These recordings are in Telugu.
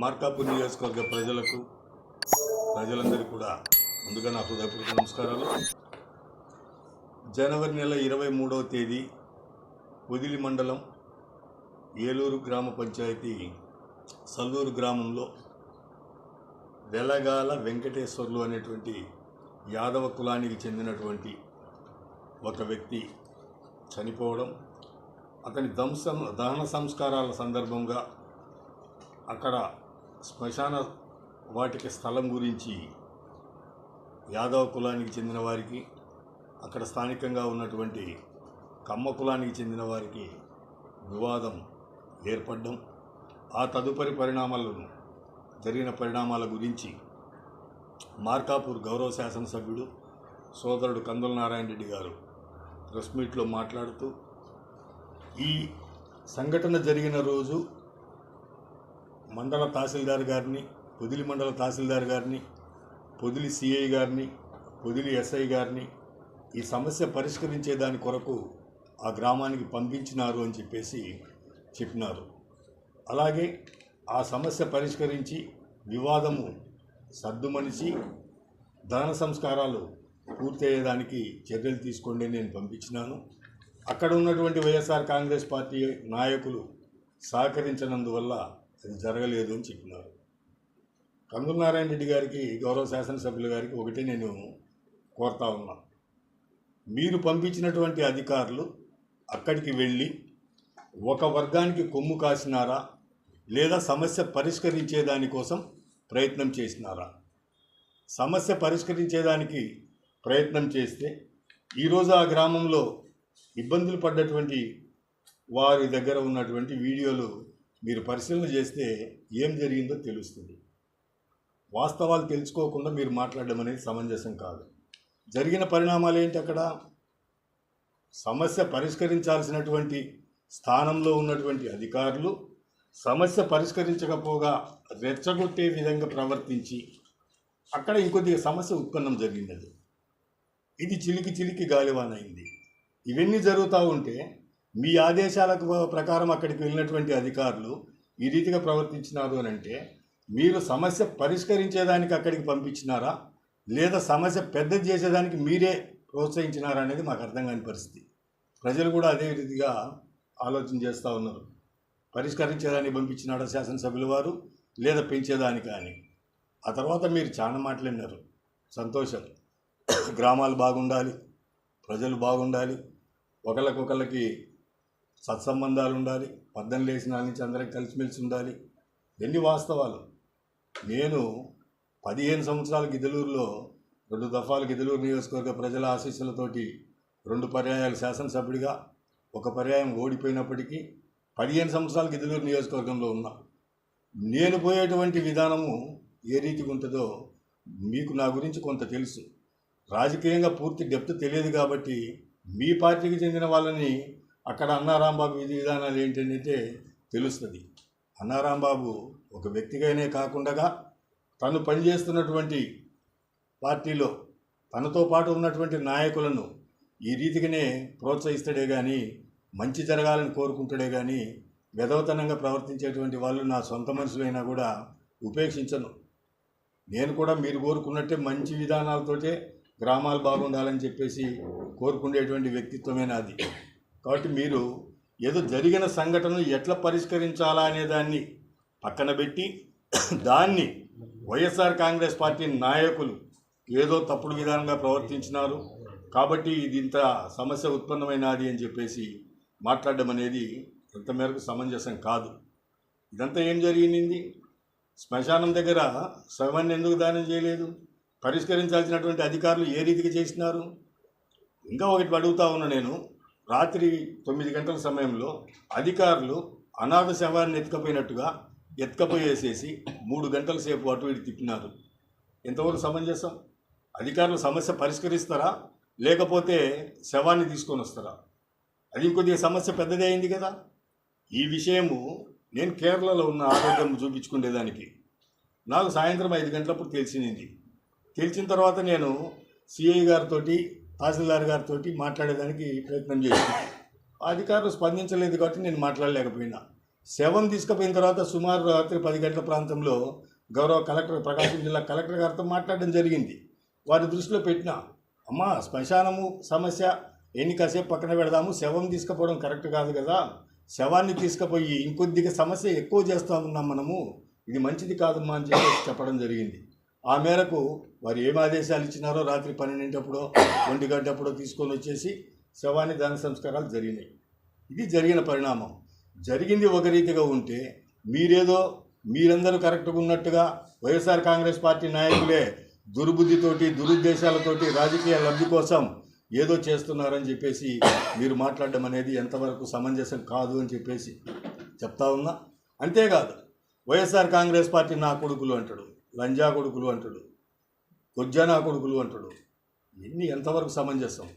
మార్కాపూర్ నియోజకవర్గ ప్రజలకు ప్రజలందరికీ కూడా ముందుగా నా హృదయపూర్వక నమస్కారాలు. జనవరి నెల ఇరవై మూడవ తేదీ వదిలి మండలం ఏలూరు గ్రామ పంచాయతీ సల్లూరు గ్రామంలో వెలగాల వెంకటేశ్వర్లు అనేటువంటి యాదవ కులానికి చెందినటువంటి ఒక వ్యక్తి చనిపోవడం అతని దంసం దహన సంస్కారాల సందర్భంగా అక్కడ శ్మశాన వాటిక స్థలం గురించి యాదవ కులానికి చెందిన వారికి అక్కడ స్థానికంగా ఉన్నటువంటి కమ్మ కులానికి చెందిన వారికి వివాదం ఏర్పడడం ఆ తదుపరి పరిణామాలను జరిగిన పరిణామాల గురించి మార్కాపూర్ గౌరవ శాసనసభ్యుడు సోదరుడు కందుల నారాయణ రెడ్డి గారు ప్రెస్ మీట్లో మాట్లాడుతూ ఈ సంఘటన జరిగిన రోజు మండల తహసీల్దార్ గారిని పొదిలి మండల తహసీల్దార్ గారిని పొదిలి సిఐ గారిని పొదిలి ఎస్ఐ గారిని ఈ సమస్య పరిష్కరించే దాని కొరకు ఆ గ్రామానికి పంపించినారు అని చెప్పేసి చెప్పినారు. అలాగే ఆ సమస్య పరిష్కరించి వివాదము సర్దుమనిచి దహన సంస్కారాలు పూర్తయ్యేదానికి చర్యలు తీసుకోండి నేను పంపించినాను. అక్కడ ఉన్నటువంటి వైఎస్ఆర్ కాంగ్రెస్ పార్టీ నాయకులు సహకరించినందువల్ల అది జరగలేదు అని చెప్పినారు. కందుల నారాయణ రెడ్డి గారికి గౌరవ శాసనసభ్యుల గారికి ఒకటే నేను కోరుతా ఉన్నా. మీరు పంపించినటువంటి అధికారులు అక్కడికి వెళ్ళి ఒక వర్గానికి కొమ్ము కాసినారా? లేదా సమస్య పరిష్కరించే దానికోసం ప్రయత్నం చేసినారా? సమస్య పరిష్కరించేదానికి ప్రయత్నం చేస్తే ఈరోజు ఆ గ్రామంలో ఇబ్బందులు పడ్డటువంటి వారి దగ్గర ఉన్నటువంటి వీడియోలు మీరు పరిశీలన చేస్తే ఏం జరిగిందో తెలుస్తుంది. వాస్తవాలు తెలుసుకోకుండా మీరు మాట్లాడడం అనేది సమంజసం కాదు. జరిగిన పరిణామాలు ఏంటి అక్కడ? సమస్య పరిష్కరించాల్సినటువంటి స్థానంలో ఉన్నటువంటి అధికారులు సమస్య పరిష్కరించకపోగా రెచ్చగొట్టే విధంగా ప్రవర్తించి అక్కడ ఇంకొద్దిగా సమస్య ఉత్పన్నం జరిగినది ఇది చిలికి చిలికి గాలివానైంది. ఇవన్నీ జరుగుతూ ఉంటే మీ ఆదేశాలకు ప్రకారం అక్కడికి వెళ్ళినటువంటి అధికారులు ఈ రీతిగా ప్రవర్తించినారు అని అంటే మీరు సమస్య పరిష్కరించేదానికి అక్కడికి పంపించినారా? లేదా సమస్య పెద్దది చేసేదానికి మీరే ప్రోత్సహించినారా అనేది మాకు అర్థం కాని పరిస్థితి. ప్రజలు కూడా అదే రీతిగా ఆలోచన చేస్తూ ఉన్నారు. పరిష్కరించేదానికి పంపించినాడా శాసనసభ్యుల వారు? లేదా పెంచేదానికి అని ఆ తర్వాత మీరు చాలా మాట్లాడినారు. సంతోషం. గ్రామాలు బాగుండాలి. ప్రజలు బాగుండాలి. ఒకళ్ళకొకళ్ళకి సత్సంబంధాలు ఉండాలి పద్దం లేచిన నుంచి అందరం కలిసిమెలిసి ఉండాలి. ఎన్ని వాస్తవాలు. నేను పదిహేను సంవత్సరాల గిద్దలూరులో రెండు దఫాలు గిద్దలూరు నియోజకవర్గ ప్రజల ఆశీస్సులతోటి రెండు పర్యాయాలు శాసనసభ్యుడిగా ఒక పర్యాయం ఓడిపోయినప్పటికీ పదిహేను సంవత్సరాలు గిద్దలూరు నియోజకవర్గంలో ఉన్నా. నేను పోయేటువంటి విధానము ఏ రీతిగా ఉంటుందో మీకు నా గురించి కొంత తెలుసు. రాజకీయంగా పూర్తి డెప్త్ తెలియదు కాబట్టి మీ పార్టీకి చెందిన వాళ్ళని అక్కడ అన్నారాంబాబు విధి విధానాలు ఏంటంటే తెలుస్తుంది. అన్నారాంబాబు ఒక వ్యక్తిగానే కాకుండా తను పనిచేస్తున్నటువంటి పార్టీలో తనతో పాటు ఉన్నటువంటి నాయకులను ఈ రీతిగానే ప్రోత్సహిస్తాడే కానీ మంచి జరగాలని కోరుకుంటాడే కానీ వెధవతనంగా ప్రవర్తించేటువంటి వాళ్ళు నా సొంత మనుషులైనా కూడా ఉపేక్షించను. నేను కూడా మీరు కోరుకున్నట్టే మంచి విధానాలతోటే గ్రామాలు బాగుండాలని చెప్పేసి కోరుకునేటువంటి వ్యక్తిత్వమే నాది. కాబట్టి మీరు ఏదో జరిగిన సంఘటనను ఎట్లా పరిష్కరించాలా అనే దాన్ని పక్కన పెట్టి దాన్ని వైఎస్ఆర్ కాంగ్రెస్ పార్టీ నాయకులు ఏదో తప్పుడు విధానంగా ప్రవర్తించినారు. కాబట్టి ఇది ఇంత సమస్య ఉత్పన్నమైనది అని చెప్పేసి మాట్లాడడం అనేది ఎంత మేరకు సమంజసం కాదు. ఇదంతా ఏం జరిగింది? శ్మశానం దగ్గర శవాన్ని ఎందుకు దానం చేయలేదు? పరిష్కరించాల్సినటువంటి అధికారులు ఏ రీతికి చేసినారు? ఇంకా ఒకటి అడుగుతా ఉన్నా నేను. రాత్రి తొమ్మిది గంటల సమయంలో అధికారులు అనాథ శవాన్ని ఎత్తుకపోయినట్టుగా ఎత్తుకపోయేసేసి మూడు గంటల సేపు అటు ఇటు తిప్పినారు. ఎంతవరకు సమంజసం? అధికారులు సమస్య పరిష్కరిస్తారా? లేకపోతే శవాన్ని తీసుకొని వస్తారా? అది ఇంకొద్దిగా సమస్య పెద్దదే అయింది కదా. ఈ విషయము నేను కేరళలో ఉన్న ఆరోగ్యం చూపించుకునేదానికి. నాకు సాయంత్రం ఐదు గంటలప్పుడు తెలిసింది తెలిసిన తర్వాత నేను సిఐ గారితో తహసీల్దార్ గారితో మాట్లాడేదానికి ప్రయత్నం చేశాను. అధికారులు స్పందించలేదు కాబట్టి నేను మాట్లాడలేకపోయినా. శవం తీసుకుపోయిన తర్వాత సుమారు రాత్రి పది గంటల ప్రాంతంలో గౌరవ కలెక్టర్ ప్రకాశం జిల్లా కలెక్టర్ గారితో మాట్లాడడం జరిగింది. వారి దృష్టిలో పెట్టిన అమ్మా శ్మశానము సమస్య ఎన్ని కాసేపు పక్కన పెడదాము శవం తీసుకుపోవడం కరెక్ట్ కాదు కదా. శవాన్ని తీసుకుపోయి ఇంకొద్దిగా సమస్య ఎక్కువ చేస్తా ఉన్నాం మనము. ఇది మంచిది కాదమ్మా అని చెప్పి చెప్పడం జరిగింది. ఆ మేరకు వారు ఏం ఆదేశాలు ఇచ్చినారో రాత్రి పన్నెండింటప్పుడో ఒంటి గంటప్పుడో తీసుకొని వచ్చేసి శవాన్ని దాన సంస్కారాలు జరిగినాయి. ఇది జరిగిన పరిణామం. జరిగింది ఒక రీతిగా ఉంటే మీరేదో మీరందరూ కరెక్ట్గా ఉన్నట్టుగా వైఎస్ఆర్ కాంగ్రెస్ పార్టీ నాయకులే దుర్బుద్ధితోటి దురుద్దేశాలతోటి రాజకీయ లబ్ధి కోసం ఏదో చేస్తున్నారని చెప్పేసి మీరు మాట్లాడడం అనేది ఎంతవరకు సమంజసం కాదు అని చెప్పేసి చెప్తా ఉన్నా. అంతేకాదు వైఎస్ఆర్ కాంగ్రెస్ పార్టీ నా కొడుకులు అంటాడు. లంజా కొడుకులు అంటాడు గొజ్జానా కొడుకులు అంటాడు. ఇన్ని ఎంతవరకు సమంజసం?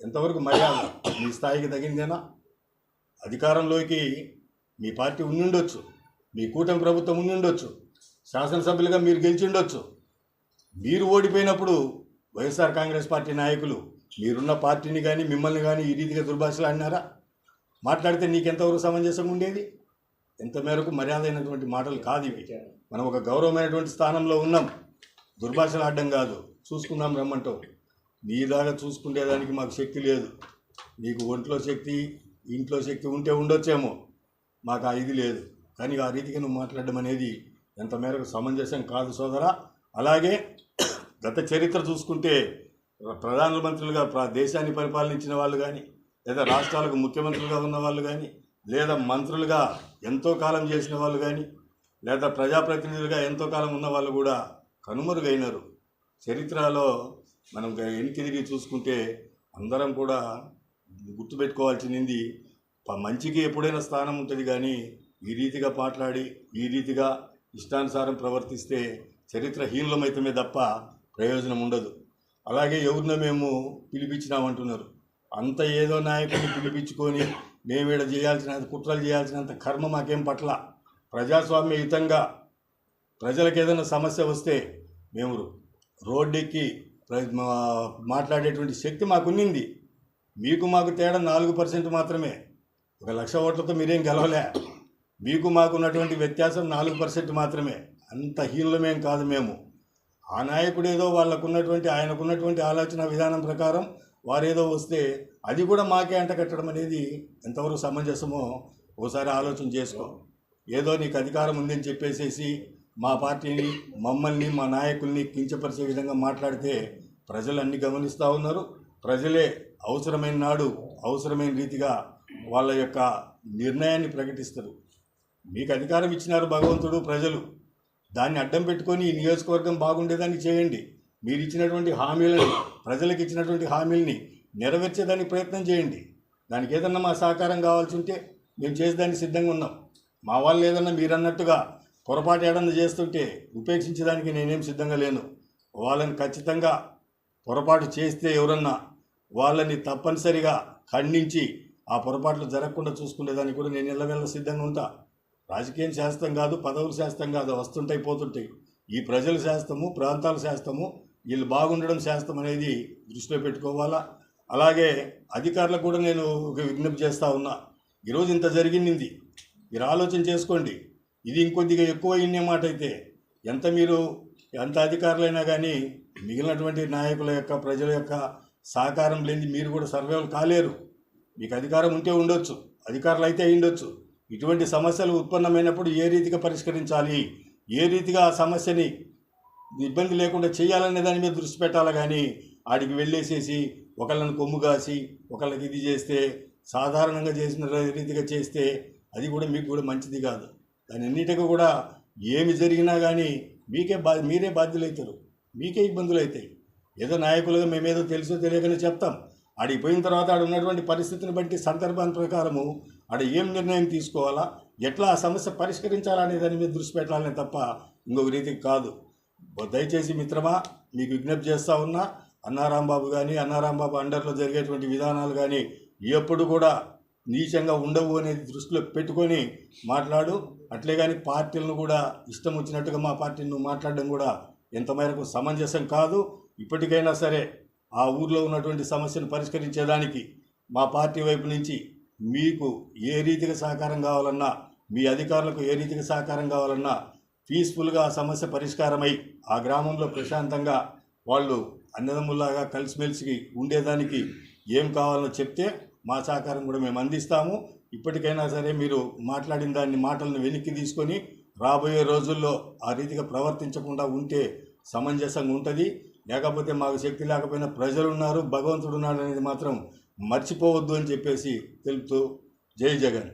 ఎంతవరకు మర్యాద? మీ స్థాయికి తగిందేనా అధికారంలోకి మీ పార్టీ ఉండుండొచ్చు మీ కూటమి ప్రభుత్వం ఉండుండొచ్చు శాసనసభ్యులుగా మీరు గెలిచిండొచ్చు. మీరు ఓడిపోయినప్పుడు వైఎస్ఆర్ కాంగ్రెస్ పార్టీ నాయకులు మీరున్న పార్టీని కానీ మిమ్మల్ని కానీ ఈ రీతిగా దుర్భాషలు అన్నారా మాట్లాడితే నీకెంతవరకు సమంజసంగా ఉండేది ఎంత మేరకు మర్యాద అయినటువంటి మాటలు కాదు ఇవి. మనం ఒక గౌరవమైనటువంటి స్థానంలో ఉన్నాం. దుర్భాషలు ఆడడం కాదు. చూసుకుందాం రమ్మంటావు. నీలాగా చూసుకునేదానికి మాకు శక్తి లేదు. నీకు ఒంట్లో శక్తి ఇంట్లో శక్తి ఉంటే ఉండొచ్చేమో. మాకు ఆ ఇది లేదు. కానీ ఆ రీతిగా నువ్వు మాట్లాడడం అనేది ఎంత మేరకు సమంజసం కాదు సోదరా. అలాగే గత చరిత్ర చూసుకుంటే ప్రధానమంత్రులుగా ప్ర దేశాన్ని పరిపాలించిన వాళ్ళు కానీ లేదా రాష్ట్రాలకు ముఖ్యమంత్రులుగా ఉన్న వాళ్ళు కానీ లేదా మంత్రులుగా ఎంతో కాలం చేసిన వాళ్ళు కానీ లేదా ప్రజాప్రతినిధులుగా ఎంతో కాలం ఉన్న వాళ్ళు కూడా కనుమరుగైనారు. చరిత్రలో మనం వెనక్కి తిరిగి చూసుకుంటే అందరం కూడా గుర్తుపెట్టుకోవాల్సింది మంచికి ఎప్పుడైనా స్థానం ఉంటుంది కానీ ఈ రీతిగా మాట్లాడి ఈ రీతిగా ఇష్టానుసారం ప్రవర్తిస్తే చరిత్ర హీనమైతమే తప్ప ప్రయోజనం ఉండదు. అలాగే ఎవరినో మేము పిలిపించినామంటున్నారు. అంత ఏదో నాయకుడిని పిలిపించుకొని మేము ఈడ చేయాల్సిన కుట్రలు చేయాల్సినంత కర్మ మాకేం పట్ల. ప్రజాస్వామ్యయుతంగా ప్రజలకు ఏదైనా సమస్య వస్తే మేము రోడ్డెక్కి మాట్లాడేటువంటి శక్తి మాకున్నింది. మీకు మాకు తేడా నాలుగు పర్సెంట్ మాత్రమే. ఒక లక్ష ఓట్లతో మీరేం గెలవలే. మీకు మాకున్నటువంటి వ్యత్యాసం నాలుగు పర్సెంట్ మాత్రమే. అంత హీనులమేం కాదు మేము. ఆ నాయకుడు ఏదో వాళ్ళకున్నటువంటి ఆయనకున్నటువంటి ఆలోచన విధానం ప్రకారం వారేదో వస్తే అది కూడా మాకే అంట కట్టడం అనేది ఎంతవరకు సమంజసమో ఓసారి ఆలోచన చేసుకో. ఏదో నీకు అధికారం ఉందని చెప్పేసేసి మా పార్టీని మమ్మల్ని మా నాయకుల్ని కించపరిచే విధంగా మాట్లాడితే ప్రజలు అన్ని గమనిస్తూ ఉన్నారు. ప్రజలే అవసరమైన నాడు అవసరమైన రీతిగా వాళ్ళ యొక్క నిర్ణయాన్ని ప్రకటిస్తారు. మీకు అధికారం ఇచ్చినారు భగవంతుడు ప్రజలు. దాన్ని అడ్డం పెట్టుకొని ఈ నియోజకవర్గం బాగుండేదాన్ని చేయండి. మీరు ఇచ్చినటువంటి హామీలని ప్రజలకు ఇచ్చినటువంటి హామీలని నెరవేర్చేదానికి ప్రయత్నం చేయండి. దానికి ఏదన్నా మా సహకారం కావాల్సి ఉంటే మేము చేసేదానికి సిద్ధంగా ఉన్నాం. మా వాళ్ళు ఏదన్నా మీరు అన్నట్టుగా పొరపాటు ఏదన్నా చేస్తుంటే ఉపేక్షించడానికి నేనేం సిద్ధంగా లేను. వాళ్ళని ఖచ్చితంగా పొరపాటు చేస్తే ఎవరన్నా వాళ్ళని తప్పనిసరిగా ఖండించి ఆ పొరపాట్లు జరగకుండా చూసుకునేదానికి కూడా నేను ఎల్లవెల్ల సిద్ధంగా ఉంటా. రాజకీయం శాస్త్రం కాదు పదవులు శాస్త్రం కాదు వస్తుంటాయి పోతుంటాయి. ఈ ప్రజల శాస్త్రము ప్రాంతాల శాస్త్రము వీళ్ళు బాగుండడం శాస్త్రం అనేది దృష్టిలో పెట్టుకోవాలా? అలాగే అధికారులకు కూడా నేను ఒక విజ్ఞప్తి చేస్తూ ఉన్నా. ఈరోజు ఇంత జరిగింది. మీరు ఆలోచన చేసుకోండి. ఇది ఇంకొద్దిగా ఎక్కువ అయిన మాట అయితే ఎంత మీరు ఎంత అధికారులైనా కానీ మిగిలినటువంటి నాయకుల యొక్క ప్రజల యొక్క సహకారం లేని మీరు కూడా సర్వేలు కాలేరు. మీకు అధికారం ఉంటే ఉండొచ్చు. అధికారులు అయితే ఉండొచ్చు. ఇటువంటి సమస్యలు ఉత్పన్నమైనప్పుడు ఏ రీతిగా పరిష్కరించాలి? ఏ రీతిగా ఆ సమస్యని ఇబ్బంది లేకుండా చేయాలనే దాని మీద దృష్టి పెట్టాలి కానీ ఆడికి వెళ్ళేసేసి ఒకళ్ళని కొమ్ము కాసి ఒకళ్ళకి ఇది చేస్తే సాధారణంగా చేసిన రీతిగా చేస్తే అది కూడా మీకు కూడా మంచిది కాదు. దాని అన్నిటికీ కూడా ఏమి జరిగినా కానీ మీకే బా మీరే బాధ్యులవుతారు మీకే ఇబ్బందులు అవుతాయి ఏదో నాయకులుగా మేమేదో తెలుసో తెలియకనే చెప్తాం. ఆడికి పోయిన తర్వాత ఆడ ఉన్నటువంటి పరిస్థితిని బట్టి సందర్భాన్ని ప్రకారము ఆడ ఏం నిర్ణయం తీసుకోవాలా ఎట్లా ఆ సమస్య పరిష్కరించాలా అనే దాని మీద దృష్టి పెట్టాలనే తప్ప ఇంకొక రీతికి కాదు. దయచేసి మిత్రమా మీకు విజ్ఞప్తి చేస్తూ ఉన్నా అన్నారాంబాబు కానీ అన్నారాంబాబు అండర్లో జరిగేటువంటి విధానాలు కానీ ఎప్పుడు కూడా నీచంగా ఉండవు అనేది దృష్టిలో పెట్టుకొని మాట్లాడు. అట్లే కానీ పార్టీలను కూడా ఇష్టం వచ్చినట్టుగా మా పార్టీని నువ్వు మాట్లాడడం కూడా ఎంత మేరకు సమంజసం కాదు. ఇప్పటికైనా సరే ఆ ఊర్లో ఉన్నటువంటి సమస్యను పరిష్కరించేదానికి మా పార్టీ వైపు నుంచి మీకు ఏ రీతిగా సహకారం కావాలన్నా మీ అధికారులకు ఏ రీతిగా సహకారం కావాలన్నా పీస్ఫుల్గా ఆ సమస్య పరిష్కారమై ఆ గ్రామంలో ప్రశాంతంగా వాళ్ళు అన్నదమ్ముల్లాగా కలిసిమెలిసి ఉండేదానికి ఏం కావాలో చెప్తే మా సహకారం కూడా మేము అందిస్తాము. ఇప్పటికైనా సరే మీరు మాట్లాడిన దాన్ని మాటలను వెనక్కి తీసుకొని రాబోయే రోజుల్లో ఆ రీతిగా ప్రవర్తించకుండా ఉంటే సమంజసంగా ఉంటుంది. లేకపోతే మాకు శక్తి లేకపోయినా ప్రజలు ఉన్నారు భగవంతుడు ఉన్నాడు అనేది మాత్రం మర్చిపోవద్దు అని చెప్పేసి తెలుపుతూ జై జగన్.